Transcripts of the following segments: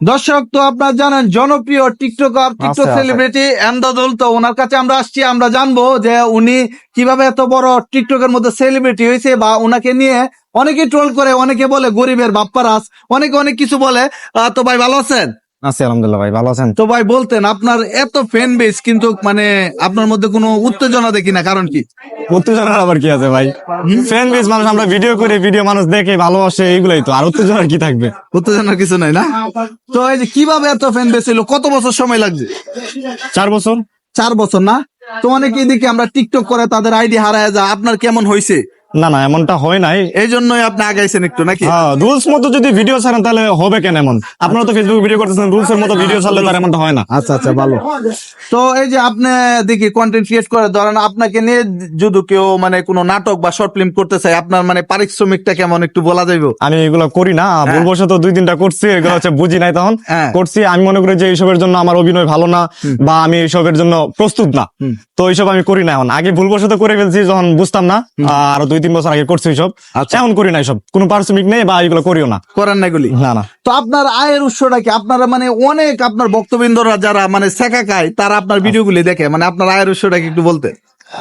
দর্শক তো আপনারা জানেন জনপ্রিয় টিকটকার টিকটক সেলিব্রিটি এমদাদুল তো ওনার কাছে আমরা আসছি আমরা জানব যে উনি কীভাবে এত বড় টিকটকের মধ্যে সেলিব্রিটি হয়েছে বা ওনাকে নিয়ে অনেকে ট্রোল করে অনেকে বলে গরিবের বাপ্পারাস অনেকে অনেক কিছু বলে। আহ, তো ভাই ভালো আছেন? আছি আলহামদুলিল্লাহ ভাই ভালো আছেন? তো ভাই বলতেন আপনার এত ফ্যান বেস কিন্তু মানে আপনার মধ্যে কোনো উত্তেজনা দেখি না কারণ কি? উত্তেজনার আবার কি আছে ভাই? ফ্যান বেস মানুষ আমরা ভিডিও করি ভিডিও মানুষ দেখে ভালোবাসে এইগুলাই তো আর উত্তেজনার কি থাকবে? উত্তেজনার কিছু নাই না? তো এই যে কীভাবে এত ফ্যান বেস হলো কত বছর সময় লাগছে? চার বছর। চার বছর না? তো অনেকে এদিকে আমরা টিকটক করে তাদের আইডি হারায় যায় আপনার কেমন হয়েছে না না এমনটা হয় নাই। এই জন্যই আপনি আগাইছেন একটু নাকি? হ্যাঁ রুলস মতো যদি ভিডিও ছাড়েন তাহলে হবে কেন এমন? আপনারা তো ফেসবুক ভিডিও করতেছেন রুলস এর মতো ভিডিও ছাড়লে তার এমনটা হয় না। আচ্ছা আচ্ছা ভালো। তো এই যে আপনি দেখি কন্টেন্ট ক্রিয়েট করে ধরেন আপনাকে নিয়ে যদি কেউ মানে কোনো নাটক বা শর্ট ফিল্ম করতে চায় আপনার মানে পারিশ্রমিকটা কেমন একটু বলা যাইব? আমি এগুলো করি না ভুলবশত দুই তিনটা করছি এগুলো হচ্ছে বুঝি নাই তখন। হ্যাঁ। করছি আমি মনে করি যে এইসবের জন্য আমার অভিনয় ভালো না বা আমি এইসবের জন্য প্রস্তুত না। তো এইসব আমি করি না এখন। আগে ভুলবশত করে ফেলছি যখন বুঝতাম না আর দুই তিন বছর আগে করছি এইসব আচ্ছা। এখন করি না এইসব কোনো পারিশ্রমিক নেই বা এগুলো করিও না। করেন না এগুলি না না। তো আপনার আয়ের উৎসটা কি? আপনারা মানে অনেক আপনার বক্তবৃন্দরা যারা মানে শেখা খায় তারা আপনার ভিডিওগুলি দেখে মানে আপনার আয়ের উৎসটা কি একটু বলতে?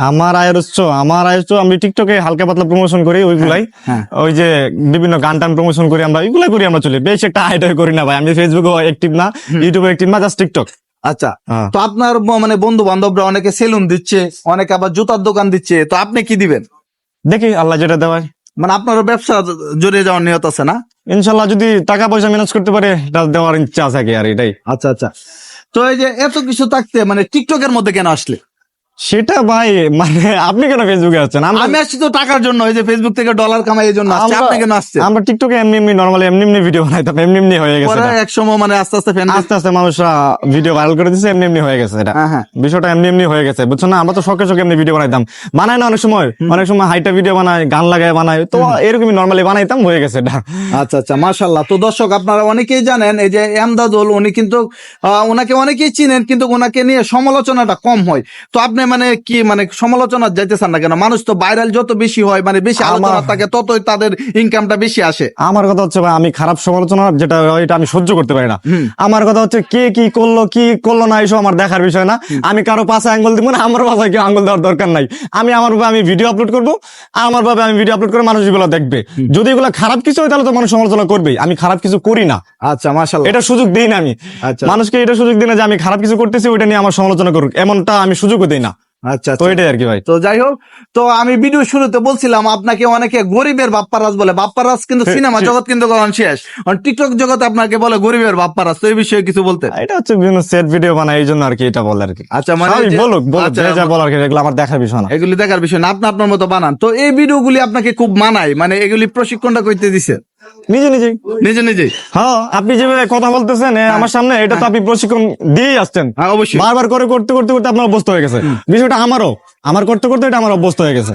আমার আয়ের উৎস আমার আয়ের উৎস আমি টিকটকে হালকা পাতলা প্রমোশন করি ওইগুলাই। হ্যাঁ। ওই যে বিভিন্ন গান টান প্রমোশন করি আমরা ওইগুলাই করি আমরা চলি। বেশ একটা আইডিয়া করি না ভাই আমি ফেসবুকে অ্যাক্টিভ না ইউটিউবে অ্যাক্টিভ না জাস্ট টিকটক আচ্ছা। হ্যাঁ। তো আপনার মানে বন্ধু বান্ধবরা অনেকে সেলুন দিচ্ছে অনেকে আবার জুতার দোকান দিচ্ছে তো আপনি কি দিবেন? দেখি আল্লাহ যেটা দেওয়ায়। মানে আপনার ব্যবসা জড়িয়ে যাওয়ার নিয়ত আছে না? ইনশাল্লাহ যদি টাকা পয়সা ম্যানেজ করতে পারে এটা দেওয়ার ইচ্ছা আছে আর এটাই। আচ্ছা আচ্ছা। তো এই যে এত কিছু থাকতে মানে টিকটকের মধ্যে কেন আসলে? সেটা ভাই মানে আপনি কেন ফেসবুকে আছেন? আমি আসছি তো টাকার জন্য এই যে ফেসবুক থেকে ডলার কামাই এই জন্য আসছি আপনি কেন আসছে আমরা টিকটকে এমনি এমনি নর্মালি এমনি এমনি ভিডিও বানাইতাম এমনি এমনি হয়ে গেছে পরে এক সময় মানে আস্তে আস্তে ফ্যান আস্তে আস্তে মানুষরা ভিডিও ভাইরাল করে দিচ্ছে এমনি এমনি হয়ে গেছে এটা। হ্যাঁ হ্যাঁ। বিষয়টা এমনি এমনি হয়ে গেছে বুঝছ না? আমরা তো শখে শখে এমনি ভিডিও বানাইতাম। বানাই না অনেক সময় অনেক সময় হাইটা ভিডিও বানাই গান লাগাই বানাই তো এরকমই নর্মালি বানাইতাম হয়ে গেছে এটা। আচ্ছা আচ্ছা মাশাল্লাহ তো দর্শক আপনারা অনেকেই জানেন এই যে এমদাদুল উনি কিন্তু ওনাকে অনেকেই চিনেন কিন্তু ওনাকে নিয়ে সমালোচনাটা কম হয়। তো আপনি মানে কি মানে সমালোচনা যাইতেছেন না কেন? মানুষ তো ভাইরাল যত বেশি হয় মানে বেশি আলোচনা থাকে ততই তাদের ইনকামটা বেশি আসে। আমার কথা হচ্ছে ভাই আমি খারাপ সমালোচনা যেটা এটা আমি সহ্য করতে পারি না। আমার কথা হচ্ছে কে কি করল কি করল না এইসব আমার দেখার বিষয় না। আমি কারও পাশে আঙ্গুল দিব না আমার পাশে কেউ আঙ্গুল দেওয়ার দরকার নাই। আমি আমার ভাবে আমি ভিডিও আপলোড করব আমার ভাবে আমি ভিডিও আপলোড করে মানুষ এগুলো দেখবে। যদি এগুলো খারাপ কিছু হয় তাহলে তো মানুষ সমালোচনা করবেই। আমি খারাপ কিছু করি না। আচ্ছা মাশাল্লাহ এটা সুযোগ দিই না আমি। আচ্ছা। মানুষকে এটা সুযোগ দিই না যে আমি খারাপ কিছু করতেছি ওইটা নিয়ে আমার সমালোচনা করুক। এমনটা আমি সুযোগও দিই না। আচ্ছা তো আচ্ছা। এটাই আর কি ভাই। তো যাই হোক তো আমি ভিডিও শুরুতে বলছিলাম আপনাকে অনেকে গরিবের বাপ্পারাজ বলে। বাপ্পারাজ কিন্তু সিনেমা জগৎ কিন্তু কখন শেষ? টিকটক জগতে আপনাকে বলে গরিবের বাপ্পারাজ তো এই বিষয়ে কিছু বলতে। এটা হচ্ছে বিভিন্ন সেট ভিডিও এই জন্য আর কি এটা বলে আর কি। আচ্ছা মানে বলুক বলুক আচ্ছা, যা বলার কি এগুলো আমার দেখার বিষয় না। এগুলি দেখার বিষয় না আপনি আপনার মতো বানান। তো এই ভিডিওগুলি আপনাকে খুব মানায় মানে এগুলি প্রশিক্ষণটা করতে দিছে। নিজে নিজেই নিজে নিজে? হ্যাঁ আপনি যেভাবে কথা বলতেছেন আমার সামনে এটা তো আপনি প্রশিক্ষণ দিয়েই আসছেন। হ্যাঁ অবশ্যই। বারবার করে করতে করতে করতে আপনার অভ্যস্ত হয়ে গেছে। বিষয়টা আমারও। আমার করতে করতে এটা আমার অভ্যস্ত হয়ে গেছে।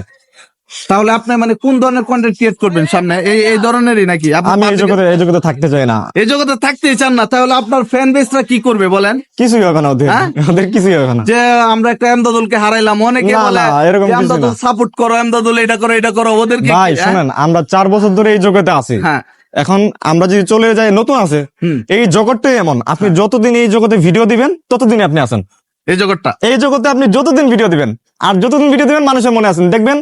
তাহলে আপনি মানে কোন ধরনের কন্টেন্ট ক্রিয়েট করবেন সামনে? এই এই ধরনেরই নাকি? আমি এই জগতে এই জগতে থাকতে চাই না। এই জগতে থাকতেই চান না তাহলে আপনার ফ্যান বেসরা কি করবে বলেন? কিছুই হবে না ওদের। হ্যাঁ? ওদের কিছুই হবে না। যে আমরা একটা এমদাদুলকে হারাইলাম অনেকে বলে এরকম এমদাদুল সাপোর্ট করো এমদাদুল এটা করো এটা করো। ওদেরকে ভাই হ্যাঁ? শুনেন আমরা চার বছর ধরে এই জগতে আছি। হ্যাঁ। এখন আমরা যদি চলে যাই নতুন আছে। এই জগৎটাই এমন। আপনি যতদিন এই জগতে ভিডিও দিবেন ততদিন আপনি আছেন। এই জগৎটা। এই জগতে আপনি যতদিন ভিডিও দিবেন আর যতদিন ভিডিও দিবেন মানুষের মনে আছেন দেখবেন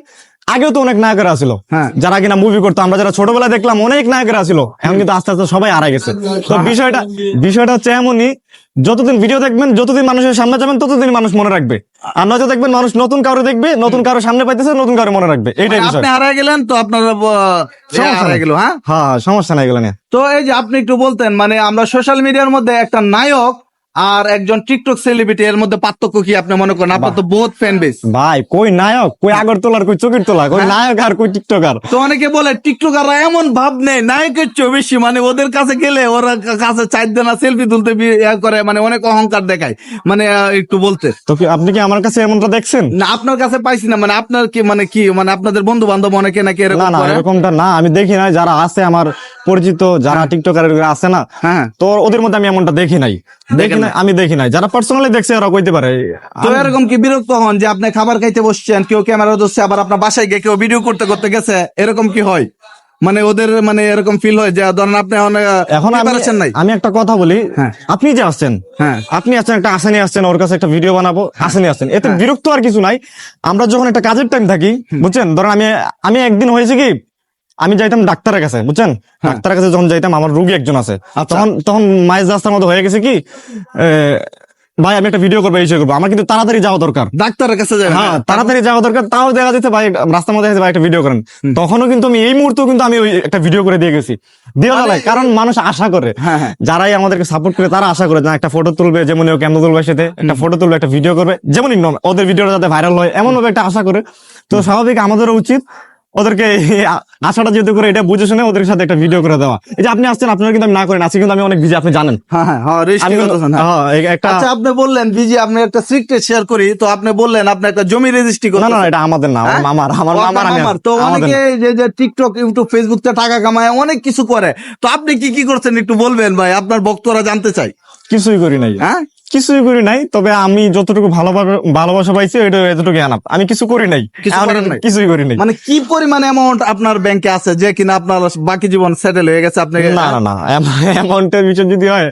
আগেও তো অনেক নায়কেরা ছিল। হ্যাঁ। যারা কিনা মুভি করতো আমরা যারা ছোটবেলায় দেখলাম অনেক নায়কেরা ছিল। এখন কিন্তু আস্তে আস্তে সবাই হারাই গেছে। তো বিষয়টা বিষয়টা হচ্ছে এমনই যতদিন ভিডিও দেখবেন যতদিন মানুষের সামনে যাবেন ততদিন মানুষ মনে রাখবে। আর নয়তো দেখবেন মানুষ নতুন কারও দেখবে নতুন কারও সামনে পাইতেছে নতুন কারও মনে রাখবে। এইটাই বিষয়। আপনি হারাই গেলেন তো আপনার সমস্যা গেল হ্যাঁ? হ্যাঁ সমস্যা নাই এগুলো নিয়ে। তো এই যে আপনি একটু বলতেন মানে আমরা সোশ্যাল মিডিয়ার মধ্যে একটা নায়ক আর একজন টিকটক সেলিব্রিটি এর মধ্যে পার্থক্য কি আপনি মনে করেন? আপনার তো বহুত ফ্যান বেস ভাই কই নায়ক? কই আগরতলার কই চকির তোলা কই নায়ক আর কই টিকটকার তো অনেকে বলে টিকটকাররা এমন ভাব নেই নায়কের চেয়ে বেশি। মানে ওদের কাছে গেলে ওরা কাছে চার দেনা সেলফি তুলতে করে মানে অনেক অহংকার দেখায়। মানে একটু বলতে। তো কি আপনি কি আমার কাছে এমনটা দেখছেন? না আপনার কাছে পাইছি না মানে আপনার কি মানে কি মানে আপনাদের বন্ধু বান্ধব অনেকে নাকি না এরকম না এরকমটা না আমি দেখি নাই। যারা আছে আমার পরিচিত যারা টিকটকার আছে না হ্যাঁ। তো ওদের মধ্যে আমি এমনটা দেখি নাই। দেখি আমি দেখি নাই। যারা পার্সোনালি দেখছে ওরা কইতে পারে। তো এরকম কি বিরক্ত হন যে আপনি খাবার খাইতে বসছেন কেউ ক্যামেরা ধরছে আবার আপনার বাসায় গিয়ে কেউ ভিডিও করতে করতে গেছে? এরকম কি হয়? মানে ওদের মানে এরকম ফিল হয় যে ধরেন আপনি এখন আমি নাই। আমি একটা কথা বলি। হ্যাঁ। আপনি যে আসছেন হ্যাঁ। আপনি আসছেন একটা আসানি আসছেন ওর কাছে একটা ভিডিও বানাবো আসেনি আসছেন। এতে বিরক্ত আর কিছু নাই। আমরা যখন একটা কাজের টাইম থাকি বুঝছেন? ধরেন আমি আমি একদিন হয়েছে কি আমি যাইতাম ডাক্তারের কাছে বুঝছেন? ডাক্তারের কাছে যখন যাইতাম আমার রুগী একজন আছে। আচ্ছা। তখন তখন মাইজ রাস্তার মধ্যে হয়ে গেছে কি ভাই আমি একটা ভিডিও করব এই করব। আমার কিন্তু তাড়াতাড়ি যাওয়া দরকার। ডাক্তারের কাছে যাবেন হ্যাঁ তাড়াতাড়ি যাওয়া দরকার তাও দেখা যাচ্ছে ভাই রাস্তার মধ্যে ভাই একটা ভিডিও করেন। তখনও কিন্তু আমি এই মুহূর্তেও কিন্তু আমি ওই একটা ভিডিও করে দিয়ে গেছি। দিয়ে আরে, কারণ মানুষ আশা করে। হ্যাঁ, হ্যাঁ। যারাই আমাদেরকে সাপোর্ট করে তারা আশা করে যে একটা ফটো তুলবে যেমন ও ক্যামেরা তুলবে সাথে একটা ফটো তুলবে একটা ভিডিও করবে যেমনই নয়, ওদের ভিডিওটা যাতে ভাইরাল হয় এমন ভাবে একটা আশা করে। তো স্বাভাবিক আমাদেরও উচিত ওদেরকে আশাটা যেহেতু করে এটা বুঝে শুনে ওদের সাথে একটা ভিডিও করে দেওয়া। এই যে আপনি আসছেন আপনারা কিন্তু আমি না করেন আজকে কিন্তু আমি অনেক বিজি আপনি জানেন। হ্যাঁ হ্যাঁ হ্যাঁ আচ্ছা আপনি বললেন বিজি আপনি একটা সিক্রেট শেয়ার করি তো আপনি বললেন আপনি একটা জমি রেজিস্ট্রি না না এটা আমাদের না আমার আমার ও, মামার আপনার আমি মামার। তো অনেকে যে যে টিকটক ইউটিউব ফেসবুক তে টাকা কামায় অনেক কিছু করে। তো আপনি কি কি করছেন একটু বলবেন ভাই আপনার ভক্তরা জানতে চাই কিছুই করি নাই। হ্যাঁ? কিছুই করি নাই তবে আমি যতটুকু ভালোভাবে ভালোবাসা পাইছি এটা এতটুকু আনাপ আমি কিছু করি নাই? কিছুই করি নাই। মানে কি পরিমাণ অ্যামাউন্ট আপনার ব্যাংকে আছে যে কিনা আপনার বাকি জীবন সেটেল হয়ে গেছে আপনি না না না অ্যামাউন্টের বিষয় যদি হয়।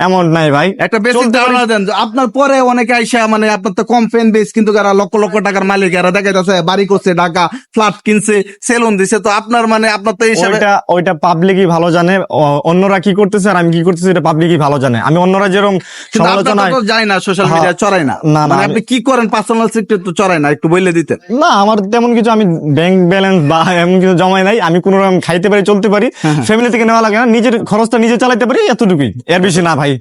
অ্যামাউন্ট নাই ভাই। একটা বেসিক ধারণা দেন আপনার পরে অনেকে আইসা মানে আপনার তো কম ফ্যান বেস কিন্তু যারা লক্ষ লক্ষ টাকার মালিক এরা দেখা যাচ্ছে বাড়ি করছে ঢাকা ফ্ল্যাট কিনছে সেলুন দিছে তো আপনার মানে আপনার তো এই হিসাবে ওইটা ওইটা পাবলিকই ভালো জানে অন্যরা কি করতেছে আর আমি কি করতেছি এটা পাবলিকই ভালো জানে। আমি অন্যরা যেরকম সমালোচনায় তো যায় না সোশ্যাল হ্যাঁ। মিডিয়া চড়াই না না, মানে আপনি কি করেন? পার্সোনাল তো চড়াই না একটু দিতেন। না আমার তেমন কিছু আমি ব্যাংক ব্যালেন্স বা এমন কিছু জমাই নাই। আমি কোনো রকম খাইতে পারি চলতে পারি। হ্যাঁ, ফ্যামিলি থেকে নেওয়া লাগে না নিজের খরচটা নিজে চালাইতে পারি এতটুকুই। এর বেশি না ভাই।